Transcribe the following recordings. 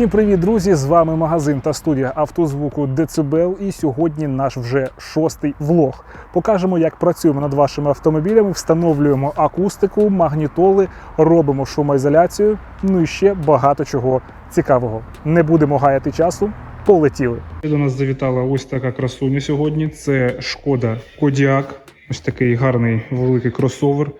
Всім привіт, друзі! З вами магазин та студія автозвуку Децибел. І сьогодні наш вже шостий влог. Покажемо, як працюємо над вашими автомобілями, встановлюємо акустику, магнітоли, робимо шумоізоляцію. Ну і ще багато чого цікавого. Не будемо гаяти часу. Полетіли. До нас завітала ось така красуня сьогодні. Це шкода Кодіак. Ось такий гарний великий кросовер.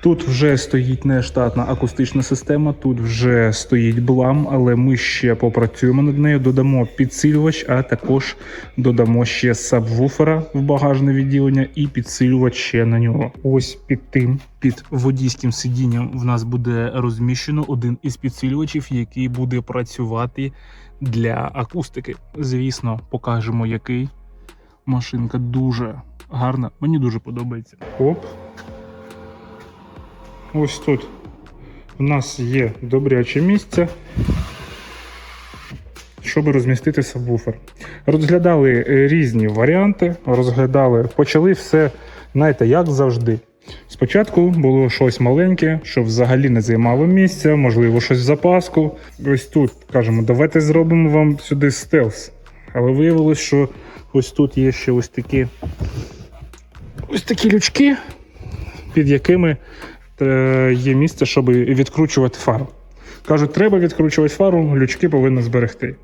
Тут вже стоїть нештатна акустична система, тут вже стоїть блам, але ми ще попрацюємо над нею. Додамо підсилювач, а також додамо ще сабвуфера в багажне відділення і підсилювач ще на нього. Ось під тим, під водійським сидінням, в нас буде розміщено один із підсилювачів, який буде працювати для акустики. Звісно, покажемо який. Машинка дуже гарна, мені дуже подобається. Оп. Ось тут у нас є добряче місце, щоб розмістити сабвуфер. Розглядали е, різні варіанти, розглядали, почали все, знаєте, як завжди. Спочатку було щось маленьке, що взагалі не займало місця, можливо, щось в запаску. Ось тут кажемо, давайте зробимо вам сюди стелс. Але виявилось, що ось тут є ще ось такі ось такі лючки, під якими є місце, щоб відкручувати фару. Кажуть, треба відкручувати фару, лючки повинні зберегти.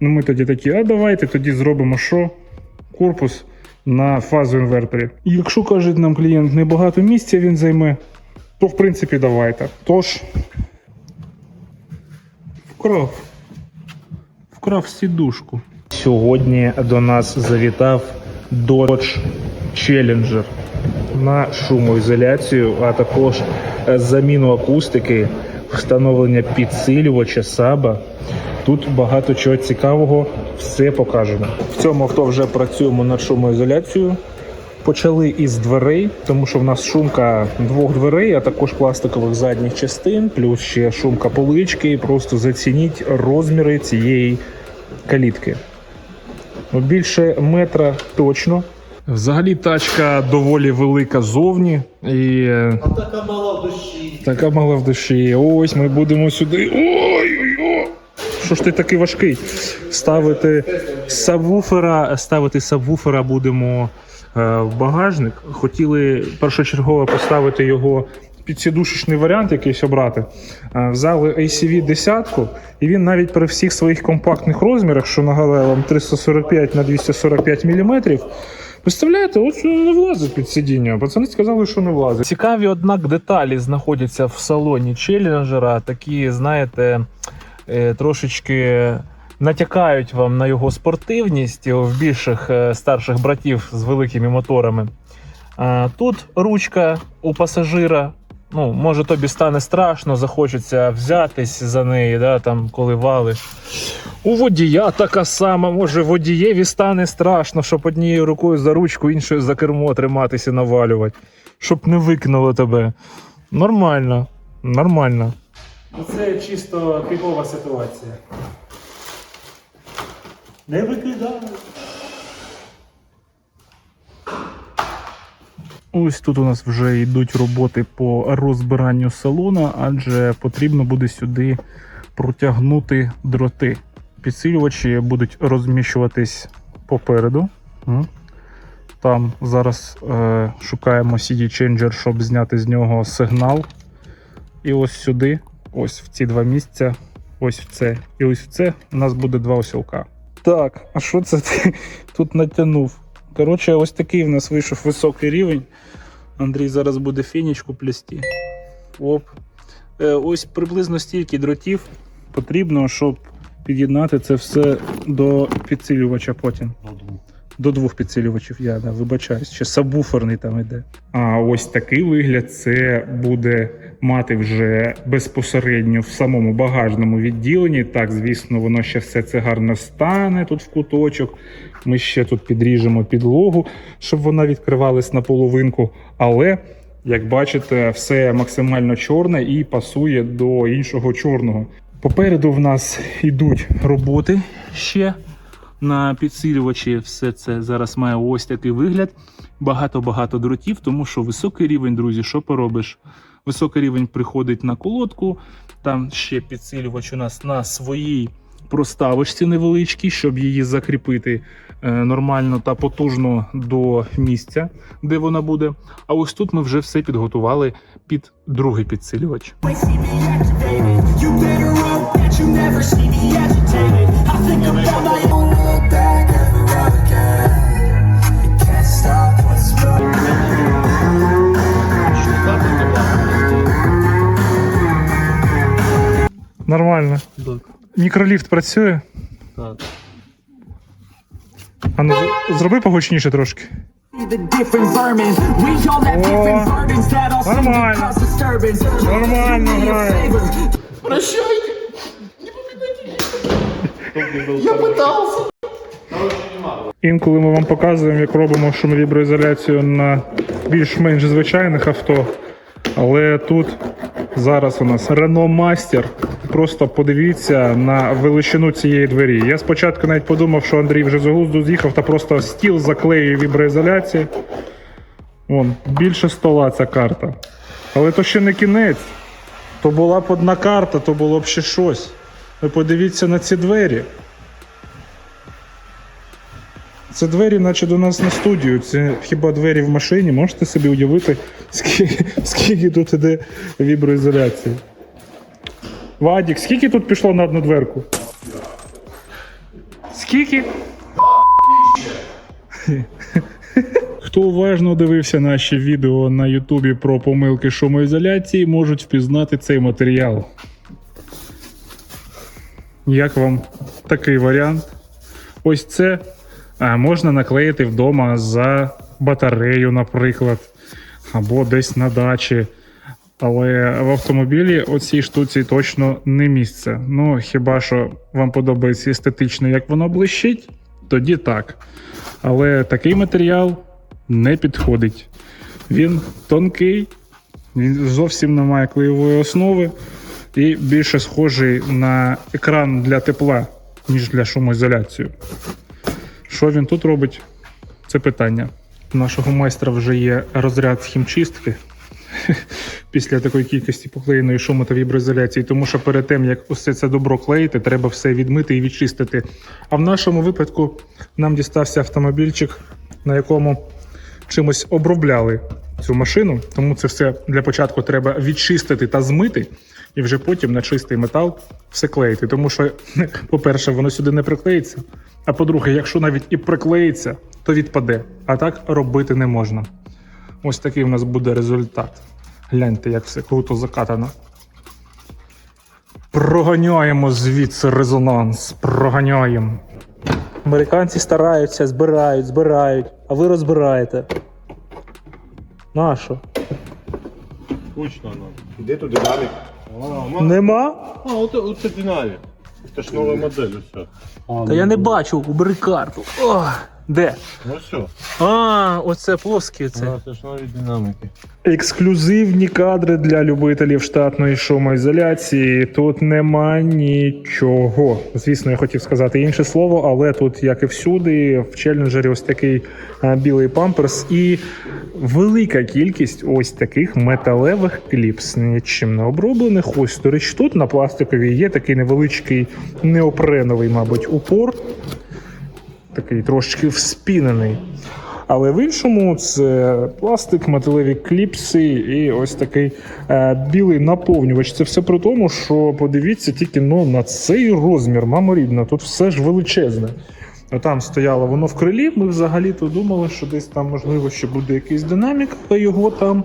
Ну ми тоді такі, а давайте тоді зробимо що? Корпус на фазу інверторі. Якщо каже нам клієнт, небагато місця він займе, то в принципі давайте. Тож вкрав. Вкрав сідушку. Сьогодні до нас завітав Dodge Challenger на шумоізоляцію, а також е, заміну акустики, встановлення підсилювача саба. Тут багато чого цікавого, все покажемо. В цьому авто вже працюємо над шумоізоляцією. Почали із дверей, тому що в нас шумка двох дверей, а також пластикових задніх частин, плюс ще шумка полички. Просто зацініть розміри цієї калітки. Ну, Більше метра точно. Взагалі тачка доволі велика зовні і е, А така мала в душі. така мала в душі. Ось ми будемо сюди. Ой-ой-ой! Що ж ти такий важкий? Ставити сабвуфера, ставити сабвуфера будемо е, в багажник. Хотіли першочергово поставити його підсідушечний варіант, якийсь обрати. Е, Взяли ACV десятку, і він навіть при всіх своїх компактних розмірах, що нагадаю вам 345 на 245 мм, Представляєте, от не влазить під сидіння. Пацани сказали, що не влазить. Цікаві, однак, деталі знаходяться в салоні челленджера. Такі, знаєте, е, трошечки натякають вам на його спортивність в більших е, старших братів з великими моторами. Тут ручка у пасажира. Ну, може, тобі стане страшно, захочеться взятись за неї, да, там, коли валиш. У водія така сама, може водієві стане страшно, щоб однією рукою за ручку, іншою за кермо триматися, навалювати, щоб не викинуло тебе. Нормально, нормально. Це чисто типова ситуація. Не викидай. Ось тут у нас вже йдуть роботи по розбиранню салона, адже потрібно буде сюди протягнути дроти. Підсилювачі будуть розміщуватись попереду. Там зараз е, шукаємо CD Changer, щоб зняти з нього сигнал. І ось сюди, ось в ці два місця, ось в це і ось в це у нас буде два осілка. Так, а що це ти тут натягнув? Коротше, ось такий в нас вийшов високий рівень. Андрій зараз буде фінічку плести. Оп. Е, ось приблизно стільки дротів потрібно, щоб під'єднати це все до підсилювача потім. До двох підсилювачів, я да, вибачаюсь, ще сабвуферний там іде. А ось такий вигляд це буде мати вже безпосередньо в самому багажному відділенні. Так, звісно, воно ще все це гарно стане тут в куточок. Ми ще тут підріжемо підлогу, щоб вона відкривалась на половинку. Але, як бачите, все максимально чорне і пасує до іншого чорного. Попереду в нас йдуть роботи ще на підсилювачі. Все це зараз має ось такий вигляд. Багато-багато дротів, тому що високий рівень, друзі, що поробиш? Високий рівень приходить на колодку. Там ще підсилювач у нас на своїй проставочці невеличкій, щоб її закріпити е, нормально та потужно до місця, де вона буде. А ось тут ми вже все підготували під другий підсилювач. I think about my own back ever again. Нормально. Так. Мікроліфт працює. Так. А ну зроби погучніше трошки. Нормально. Нормально Do me a грає. favor. Інколи ми вам показуємо, як робимо шумовіброізоляцію на більш-менш звичайних авто. Але тут зараз у нас Renault Master. Просто подивіться на величину цієї двері. Я спочатку навіть подумав, що Андрій вже з глузду з'їхав та просто стіл заклеює віброізоляції. Вон, більше стола ця карта. Але то ще не кінець. То була б одна карта, то було б ще щось. Ви подивіться на ці двері. Це двері, наче до нас на студію. Це хіба двері в машині. Можете собі уявити, скільки, скільки тут іде віброізоляції. Вадік, скільки тут пішло на одну дверку? Скільки? Хто уважно дивився наші відео на Ютубі про помилки шумоізоляції, можуть впізнати цей матеріал. Як вам такий варіант? Ось це можна наклеїти вдома за батарею, наприклад, або десь на дачі. Але в автомобілі оцій штуці точно не місце. Ну, хіба що вам подобається естетично, як воно блищить, тоді так. Але такий матеріал не підходить. Він тонкий, він зовсім не має клеєвої основи і більше схожий на екран для тепла, ніж для шумоізоляції. Що він тут робить? Це питання. У нашого майстра вже є розряд хімчистки після такої кількості поклеєної шуму та віброізоляції, тому що перед тим, як усе це добро клеїти, треба все відмити і відчистити. А в нашому випадку нам дістався автомобільчик, на якому чимось обробляли цю машину, тому це все для початку треба відчистити та змити, і вже потім на чистий метал все клеїти. Тому що, по-перше, воно сюди не приклеїться. А по-друге, якщо навіть і приклеїться, то відпаде. А так робити не можна. Ось такий у нас буде результат. Гляньте, як все круто закатано. Проганяємо звідси резонанс. Проганяємо. Американці стараються, збирають, збирають, а ви розбираєте. Нащо? Скучно нам. Де тут динамік? А, ма- Нема? а оце, оце динамік. Це ж нова модель, усе. Та я не бачу, убери карту. О, де? Ну все. А, оце плоскі це. А, це ж нові динаміки. Ексклюзивні кадри для любителів штатної шумоізоляції. Тут нема нічого. Звісно, я хотів сказати інше слово, але тут, як і всюди, в челленджері ось такий а, білий памперс і велика кількість ось таких металевих кліпс, нічим не оброблених. Ось, до речі, тут на пластиковій є такий невеличкий неопреновий, мабуть, упор. Такий трошечки вспінений. Але в іншому це пластик, металеві кліпси і ось такий е, білий наповнювач. Це все при тому, що подивіться тільки ну, на цей розмір, мамо рідна, тут все ж величезне. Ну, Там стояло воно в крилі. Ми взагалі-то думали, що десь там можливо ще буде якийсь динамік, але його там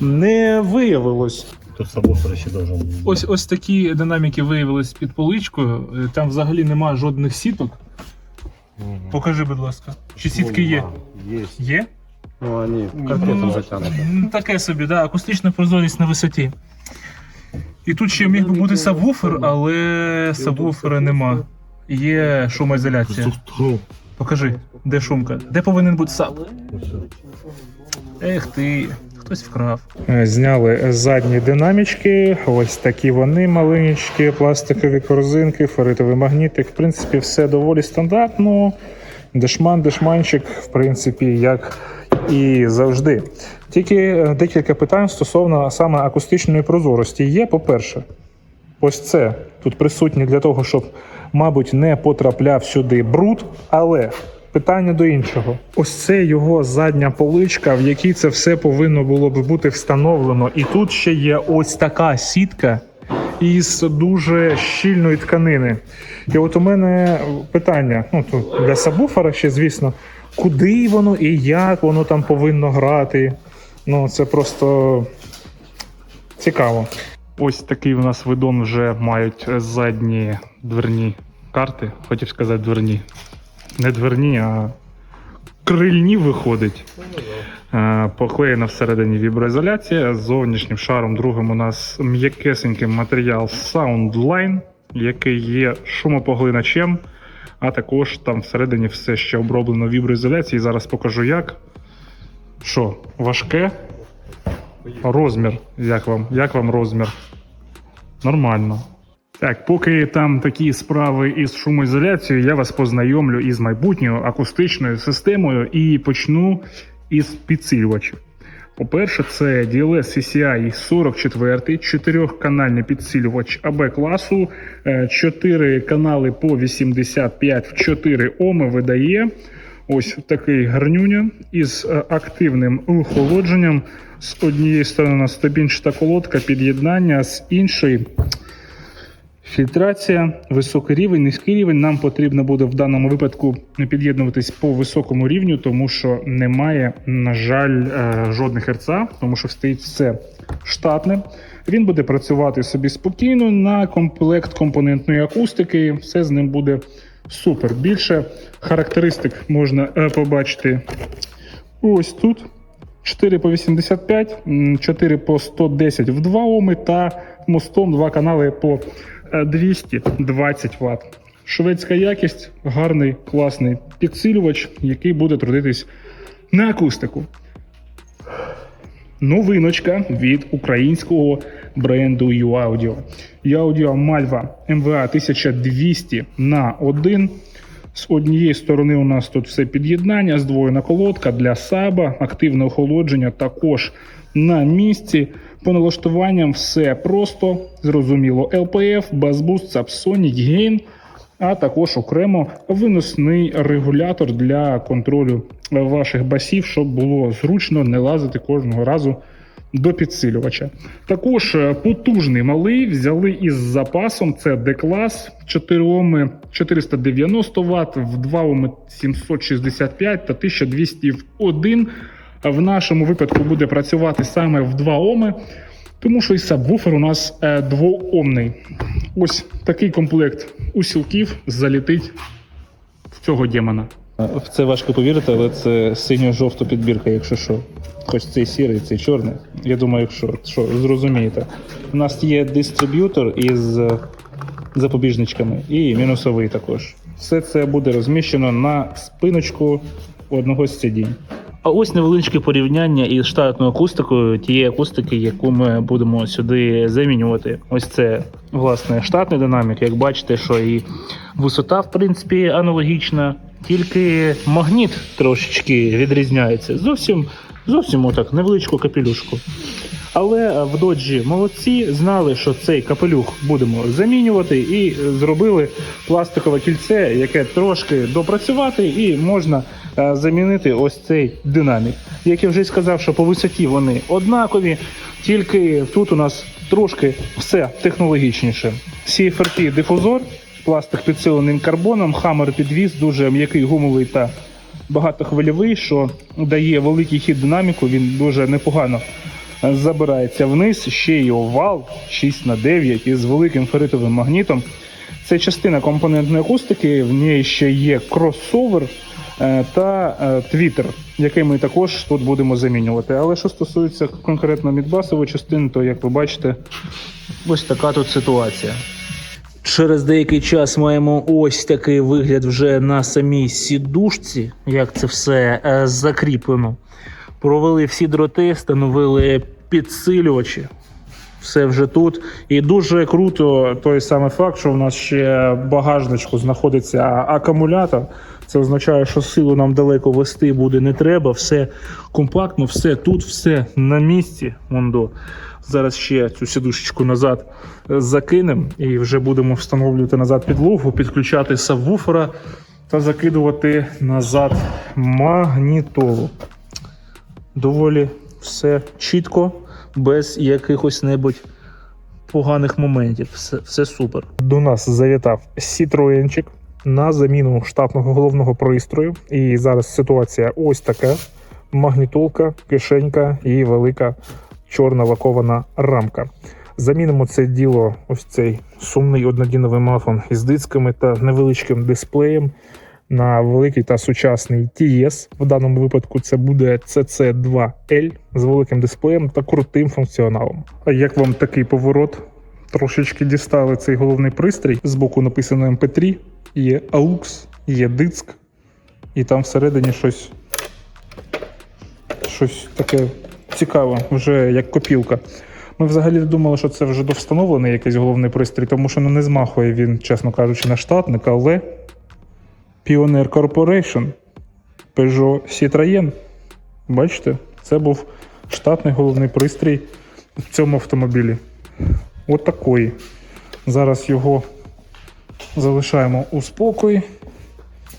не виявилось. Тут сабвуфер ще должен. Ось ось такі динаміки виявились під поличкою. Е, Там взагалі немає жодних сіток. Мгм. Покажи, будь ласка, чи сітки є? Є. Є? Ну, вони конкретно затягнуті. Ну, Таке собі, да, акустична прозорість на висоті. І тут ще міг би бути сабвуфер, але сабвуфера нема. Є шумоізоляція. Покажи, де шумка? Де повинен бути саб? Ех ти, хтось вкрав. Зняли задні динамічки, ось такі вони маленькі, пластикові корзинки, феритовий магнітик. В принципі, все доволі стандартно. Дешман, дешманчик, в принципі, як і завжди. Тільки е, декілька питань стосовно саме акустичної прозорості. Є, по-перше, ось це тут присутнє для того, щоб мабуть, не потрапляв сюди бруд, але. Питання до іншого. Ось це його задня поличка, в якій це все повинно було б бути встановлено. І тут ще є ось така сітка із дуже щільної тканини. І от у мене питання: ну тут для сабвуфера ще, звісно, куди воно і як воно там повинно грати. Ну, це просто цікаво. Ось такий у нас видон вже мають задні дверні карти. Хотів сказати дверні. Не дверні, а крильні виходить. Е, Поклеєна всередині віброізоляція. З зовнішнім шаром другим у нас м'якесенький матеріал Soundline, який є шумопоглиначем. А також там всередині все ще оброблено віброізоляцією. Зараз покажу як. Що, важке? Розмір. Як вам? Як вам розмір? Нормально. Так, поки там такі справи із шумоізоляцією, я вас познайомлю із майбутньою акустичною системою і почну із підсилювачів. По-перше, це DLS CCI 44, чотирьохканальний підсилювач АБ класу, 4 канали по 85 в 4 Оми видає. Ось такий гарнюня із е, активним охолодженням. З однієї сторони у нас стабінчата колодка, під'єднання, з іншої Фільтрація, високий рівень, низький рівень. Нам потрібно буде в даному випадку під'єднуватись по високому рівню, тому що немає, на жаль, е, жодних РЦА, тому що стоїть все штатне. Він буде працювати собі спокійно на комплект компонентної акустики. Все з ним буде супер. Більше характеристик можна е, побачити ось тут. 4 по 85, 4 по 110 в 2 Оми та мостом два канали по е, 220 Вт. Шведська якість, гарний, класний підсилювач, який буде трудитись на акустику. Новиночка від українського бренду UAudio. UAudio Malva MVA 1200 на 1. З однієї сторони у нас тут все під'єднання, здвоєна колодка для саба, активне охолодження також на місці. По налаштуванням все просто, зрозуміло. LPF, Bassboost, Subsonic, Gain, а також окремо виносний регулятор для контролю ваших басів, щоб було зручно не лазити кожного разу до підсилювача. Також е, потужний малий взяли із запасом. Це D-клас 4 Оми 490 Вт, в 2 Оми 765 та 1200 в 1. А В нашому випадку буде працювати саме в 2 Оми, тому що і сабвуфер у нас е, двоомний. Ось такий комплект усілків залітить в цього демона. В це важко повірити, але це синьо-жовта підбірка, якщо що. Хоч цей сірий, цей чорний. Я думаю, якщо що, зрозумієте. У нас є дистриб'ютор із е, запобіжничками і мінусовий також. Все це буде розміщено на спиночку одного з сидінь. А ось невеличке порівняння із штатною акустикою тієї акустики, яку ми будемо сюди замінювати. Ось це власне штатний динамік. Як бачите, що і висота, в принципі, аналогічна, тільки магніт трошечки відрізняється. Зовсім зовсім отак, невеличку капелюшку. Але в доджі молодці знали, що цей капелюх будемо замінювати, і зробили пластикове кільце, яке трошки допрацювати, і можна е, замінити ось цей динамік. Як я вже сказав, що по висоті вони однакові, тільки тут у нас трошки все технологічніше. CFRT дифузор, пластик підсиленим карбоном, хаммер підвіз, дуже м'який гумовий та багатохвильовий, що дає великий хід динаміку. Він дуже непогано забирається вниз. Ще й овал 6 на 9 із великим феритовим магнітом. Це частина компонентної акустики. В ній ще є кросовер е, та е, твіттер, який ми також тут будемо замінювати. Але що стосується конкретно мідбасової частини, то як ви бачите, ось така тут ситуація. Через деякий час маємо ось такий вигляд вже на самій сідушці, як це все е, закріплено. Провели всі дроти, встановили підсилювачі. Все вже тут. І дуже круто той самий факт, що в нас ще багажничку знаходиться акумулятор. Це означає, що силу нам далеко вести буде не треба. Все компактно, все тут, все на місці. Мондо. Зараз ще цю сідушечку назад е, закинемо і вже будемо встановлювати назад підлогу, підключати сабвуфера та закидувати назад магнітолу. Доволі все чітко, без якихось небудь поганих моментів. Все, все супер. До нас завітав Citroenчик на заміну штатного головного пристрою. І зараз ситуація ось така: магнітолка, кишенька і велика чорна лакована рамка. Замінимо це діло, ось цей сумний однодіновий мафон із дисками та невеличким дисплеєм на великий та сучасний TS. В даному випадку це буде CC2L з великим дисплеєм та крутим функціоналом. А як вам такий поворот? Трошечки дістали цей головний пристрій. Збоку написано MP3, є AUX, є диск, і там всередині щось, щось таке цікаве, вже як копілка. Ми взагалі думали, що це вже довстановлений якийсь головний пристрій, тому що ну, не змахує він, чесно кажучи, на штатник, але Pioneer Corporation, Peugeot Citroën. Бачите, це був штатний головний пристрій в цьому автомобілі. От такої. Зараз його залишаємо у спокої.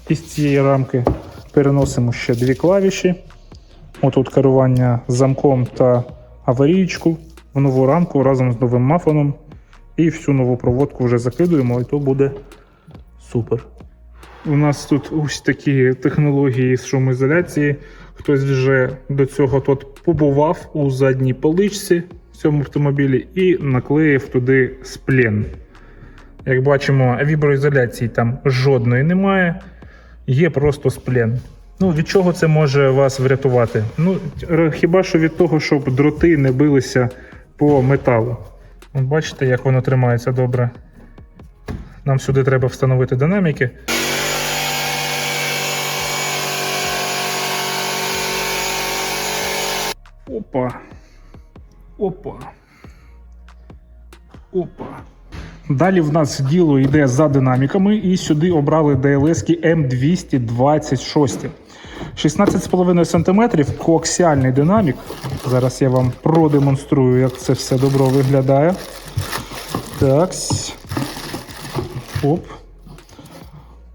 Із цієї рамки переносимо ще дві клавіші. Отут керування замком та аварійку в нову рамку разом з новим мафоном. І всю нову проводку вже закидуємо, і то буде супер. У нас тут ось такі технології з шумоізоляції. Хтось вже до цього тут побував у задній поличці в цьому автомобілі і наклеїв туди сплен. Як бачимо, віброізоляції там жодної немає, є просто сплен. Ну, від чого це може вас врятувати? Ну, хіба що від того, щоб дроти не билися по металу. От бачите, як воно тримається добре. Нам сюди треба встановити динаміки. Опа. Опа. Опа. Далі в нас діло йде за динаміками, і сюди обрали DLS M226. 16,5 см коаксіальний динамік. Зараз я вам продемонструю, як це все добро виглядає. Так. Оп.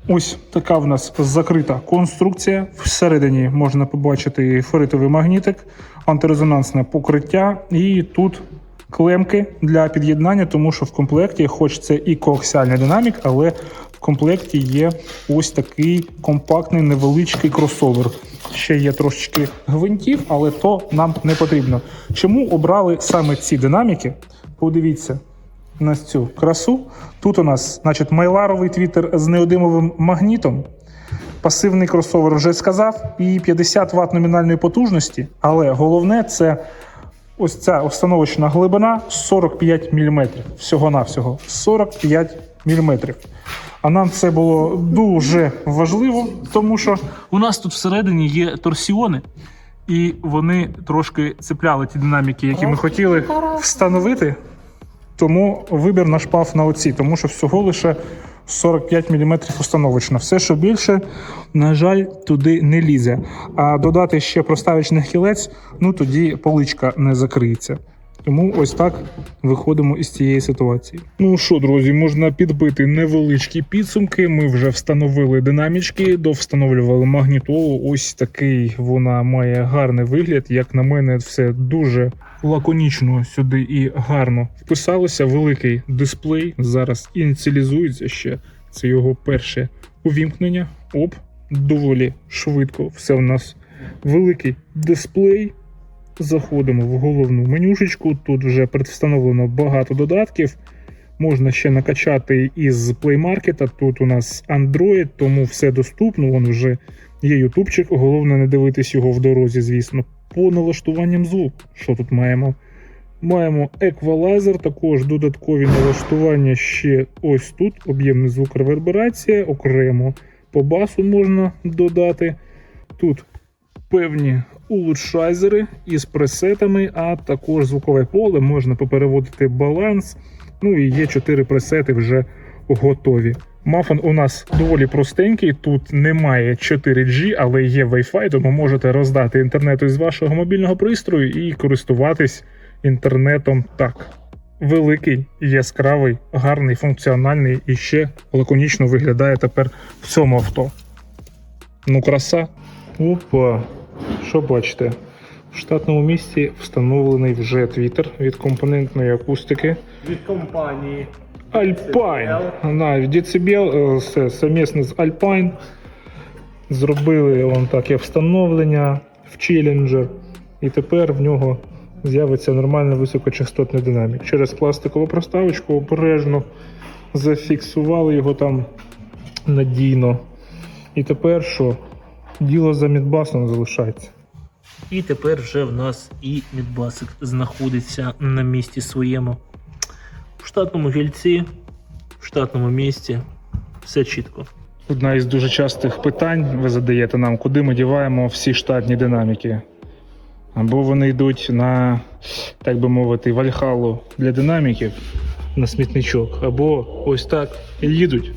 Ось така в нас закрита конструкція. Всередині можна побачити феритовий магнітик, антирезонансне покриття, і тут клемки для під'єднання, тому що в комплекті, хоч це і коаксіальний динамік, але в комплекті є ось такий компактний невеличкий кросовер. Ще є трошечки гвинтів, але то нам не потрібно. Чому обрали саме ці динаміки? Подивіться на цю красу. Тут у нас, значить, майларовий твіттер з неодимовим магнітом. Пасивний кросовер вже сказав, і 50 Вт номінальної потужності. Але головне це ось ця установочна глибина 45 мм. Всього-навсього 45 мм. А нам це було дуже важливо, тому що у нас тут всередині є торсіони, і вони трошки цепляли ті динаміки, які ми хотіли встановити. Тому вибір наш пав на оці, тому що всього лише 45 мм установочно. Все, що більше, на жаль, туди не лізе. А додати ще проставочний хілець, ну тоді поличка не закриється. Тому ось так виходимо із цієї ситуації. Ну що, друзі, можна підбити невеличкі підсумки. Ми вже встановили динамічки, довстановлювали магнітолу. Ось такий вона має гарний вигляд. Як на мене, все дуже лаконічно сюди і гарно вписалося. Великий дисплей зараз ініціалізується ще. Це його перше увімкнення. Оп, доволі швидко. Все в нас великий дисплей. Заходимо в головну менюшечку. Тут вже предвстановлено багато додатків. Можна ще накачати із Play Market. Тут у нас Android, тому все доступно. Вон вже є ютубчик. Головне не дивитись його в дорозі, звісно. По налаштуванням звуку. Що тут маємо? Маємо еквалайзер, також додаткові налаштування ще ось тут. Об'ємний звук реверберація, окремо по басу можна додати. Тут певні улучшайзери із пресетами, а також звукове поле можна попереводити баланс. Ну і є 4 пресети вже готові. Мафон у нас доволі простенький. Тут немає 4G, але є Wi-Fi, тому можете роздати інтернету із вашого мобільного пристрою і користуватись інтернетом так. Великий, яскравий, гарний, функціональний і ще лаконічно виглядає тепер в цьому авто. Ну, краса. Опа. Що бачите? В штатному місці встановлений вже твіттер від компонентної акустики. Від компанії. Alpine. На, Децибел совмісно з Alpine зробили вон таке встановлення в Challenger. І тепер в нього з'явиться нормальний високочастотний динамік. Через пластикову проставочку обережно зафіксували його там надійно. І тепер що? Діло за мідбасом залишається. І тепер вже в нас і Мідбасик знаходиться на місці своєму. В штатному гільці, в штатному місці. Все чітко. Одна із дуже частих питань ви задаєте нам, куди ми діваємо всі штатні динаміки. Або вони йдуть на, так би мовити, вальхалу для динаміків на смітничок, або ось так їдуть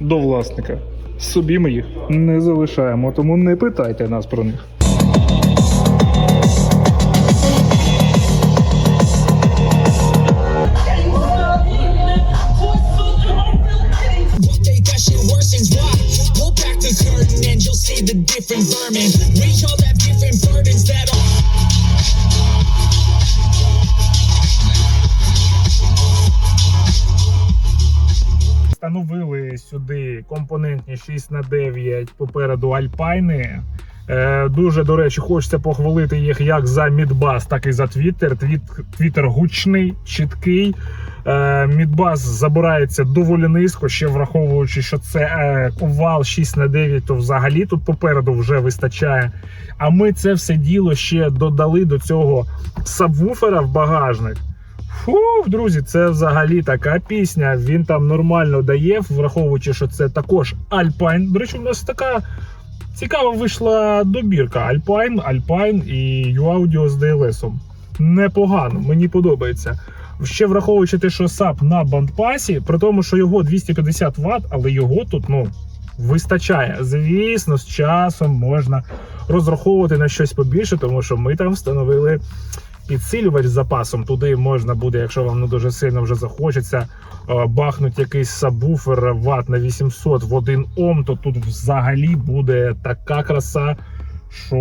до власника. Собі ми їх не залишаємо, тому не питайте нас про них. Компонентні 6х9 попереду Альпайни. Е, дуже, до речі, хочеться похвалити їх як за Мідбас, так і за Твіттер. Твіт, Твіттер гучний, чіткий. Е, Мідбас забирається доволі низько, ще враховуючи, що це е, овал 6 на 9 то взагалі тут попереду вже вистачає. А ми це все діло ще додали до цього сабвуфера в багажник. Фу, друзі, це взагалі така пісня. Він там нормально дає, враховуючи, що це також Alpine. До речі, у нас така цікава вийшла добірка Alpine, Alpine і U-Audio з DLS. Непогано, мені подобається. Ще враховуючи те, що SAP на бандпасі, при тому, що його 250 Вт, але його тут ну, вистачає. Звісно, з часом можна розраховувати на щось побільше, тому що ми там встановили підсилювач з запасом. Туди можна буде, якщо вам не дуже сильно вже захочеться, бахнути якийсь сабвуфер ват на 800 в 1 Ом, то тут взагалі буде така краса, що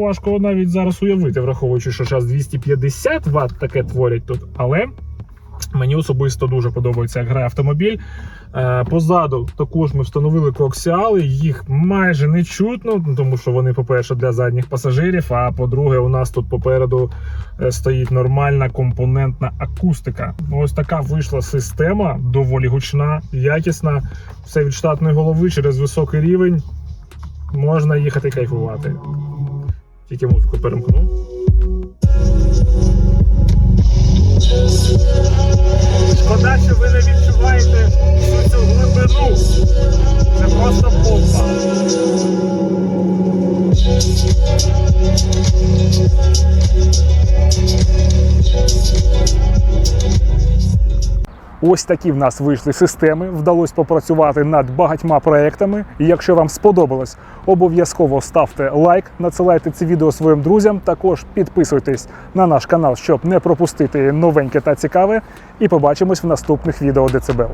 важко навіть зараз уявити, враховуючи, що зараз 250 Вт таке творять тут. Але мені особисто дуже подобається, як грає автомобіль. Е, Позаду також ми встановили коаксіали, їх майже не чутно, тому що вони, по-перше, для задніх пасажирів. А по-друге, у нас тут попереду е, стоїть нормальна компонентна акустика. Ось така вийшла система, доволі гучна, якісна. Все від штатної голови через високий рівень. Можна їхати кайфувати. Тільки музику перемкну. Що ви не відчуваєте всю цю глибину. Це просто бомба. Ось такі в нас вийшли системи. Вдалося попрацювати над багатьма проектами. І якщо вам сподобалось, обов'язково ставте лайк, надсилайте це відео своїм друзям. Також підписуйтесь на наш канал, щоб не пропустити новеньке та цікаве. І побачимось в наступних відео Децибел.